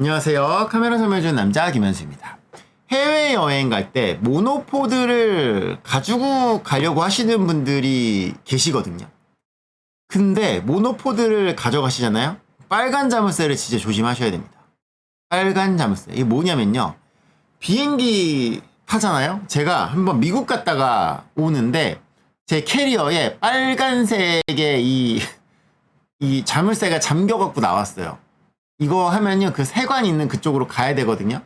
안녕하세요. 카메라 설명해주는 남자 김현수입니다. 해외여행 갈 때 모노포드를 가지고 가려고 하시는 분들이 계시거든요. 근데 모노포드를 가져가시잖아요? 빨간 자물쇠를 진짜 조심하셔야 됩니다. 빨간 자물쇠. 이게 뭐냐면요. 비행기 타잖아요? 제가 한번 미국 갔다가 오는데 제 캐리어에 빨간색의 이, 이 자물쇠가 잠겨갖고 나왔어요. 이거 하면요 그 세관 있는 그쪽으로 가야 되거든요.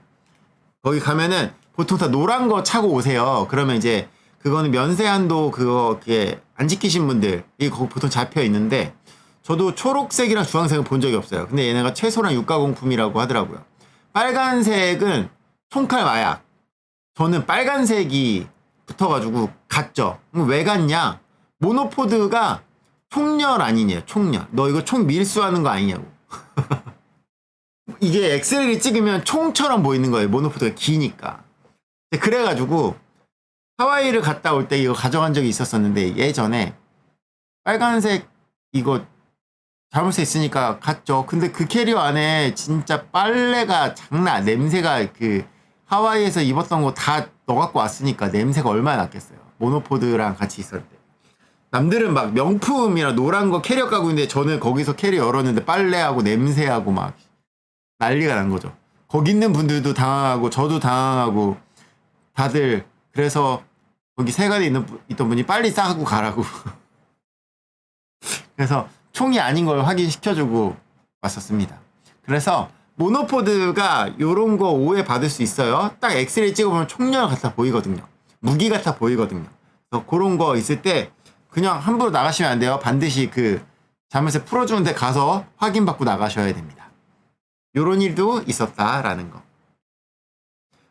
거기 가면은 보통 다 노란 거 차고 오세요. 그러면 이제 그거는 면세한도 그거 그게 안 지키신 분들 이 거기 보통 잡혀 있는데 저도 초록색이랑 주황색은 본 적이 없어요. 근데 얘네가 최소한 유가공품이라고 하더라고요. 빨간색은 총칼 마약. 저는 빨간색이 붙어가지고 갔죠. 왜 갔냐? 모노포드가 총열 아니냐? 총열. 너 이거 총 밀수하는 거 아니냐고. 이게 엑스레이를 찍으면 총처럼 보이는 거예요. 모노포드가 기니까. 그래가지고 하와이를 갔다 올 때 이거 가져간 적이 있었었는데 예전에 빨간색 이거 자물쇠 있으니까 갔죠. 근데 그 캐리어 안에 진짜 빨래가 장난 냄새가 그 하와이에서 입었던 거 다 넣어갖고 왔으니까 냄새가 얼마나 났겠어요. 모노포드랑 같이 때. 남들은 막 명품이라 노란 거 캐리어 까고 있는데 저는 거기서 캐리어 열었는데 빨래하고 냄새하고 막 난리가 난 거죠. 거기 있는 분들도 당황하고 저도 당황하고 다들 그래서 거기 세관에 있는 분- 있던 분이 빨리 싸고 가라고. 그래서 총이 아닌 걸 확인시켜주고 왔었습니다. 그래서 모노포드가 요런 거 오해 받을 수 있어요. 딱 엑스레이 찍어보면 총열 같아 보이거든요. 무기 같아 보이거든요. 그래서 그런 거 있을 때 그냥 함부로 나가시면 안 돼요. 반드시 그 자물쇠 풀어주는 데 가서 확인받고 나가셔야 됩니다. 요런 일도 있었다라는 거.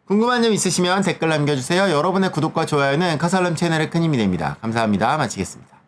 궁금한 점 있으시면 댓글 남겨주세요. 여러분의 구독과 좋아요는 카살람 채널에 큰 힘이 됩니다. 감사합니다. 마치겠습니다.